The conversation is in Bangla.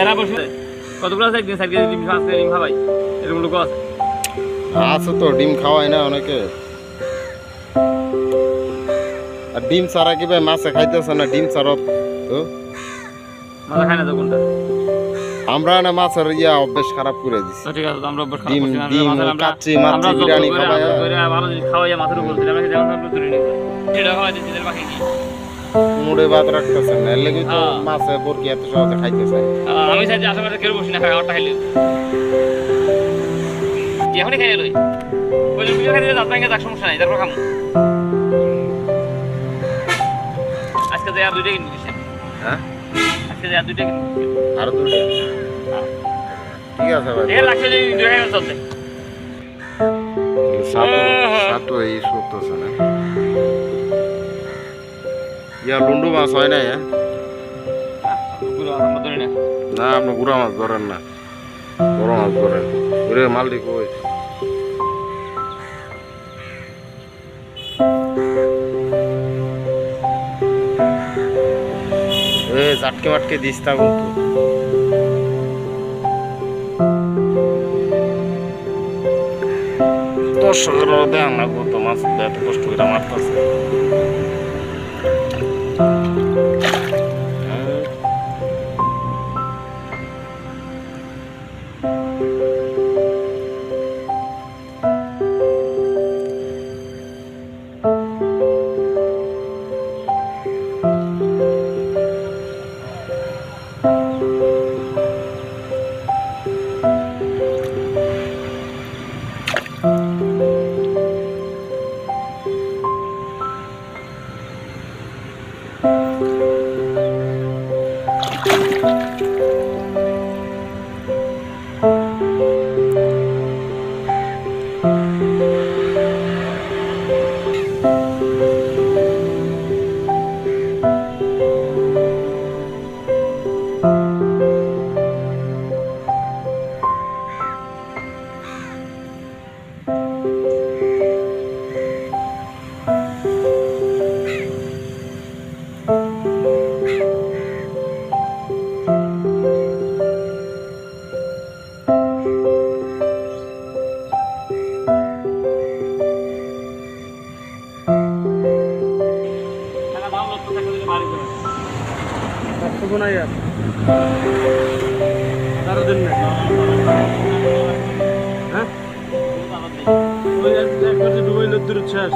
এরা বসে কতগুলো আছে? একদিন সাইড ডিম কেজি ডিম খাবাই এরকম লোক আছে। আছে তো ডিম খাওয়ায় না অনেকে। আর ডিম ছাড়া কি ভাই মাছে খাইতেছে না ডিম ছাড়া তো। মাথা খায় না তো কোনটা? আমরা না মাছের ইয়া অভ্যেস খারাপ করে দিছি। ঠিক আছে আমরা অভ্যাস খারাপ করছি আমরা কাচ্চি, যত বিরিয়ানি করে ভালো জিনিস খাওয়াইয়া মাথার উপর দিলে আমরা যেমন আমরা তুলে নিই। সেটা খাওয়াই দিচ্ছি এদের বাকি কি? মুড়ে ভাত রাখতেছে না। এর লেগে তো হ্যাঁ। মাছে বরকি এত সহজে খাইতেছে। আমি চাই যে আশেপাশে কেউ বসি না খাই আমারটা খাইলে। এখনই খাই এলোই যে পিঠা খাইতে দাঁত ভাঙে যাক সমস্যা নাই তারপর খামু। আজকে যে আর দুইটা কিনবি হ্যাঁ? আজকে যে আর দুইটা কিনবি। আরও দুটো ঠিক আছে ভাই। এর লাগছে যে দুই খাই চলতে সাতু হ্যাঁ। এই করতেছে না? ইয়া লুন্ডু মাছ হয় না? না আপনি গুড়া মাছ ধরেন না। বড় মাছ ধরেন। ওরে মালটি কই? এ চাটকে মাটকে দিস তা কিন্তু। দর্শকের দেন না কত মাছ এত কষ্ট করে মারতেছে। টাকা পাঁচশো নাই আর তেরো না হ্যাঁ ডুবাই নদীর শেষ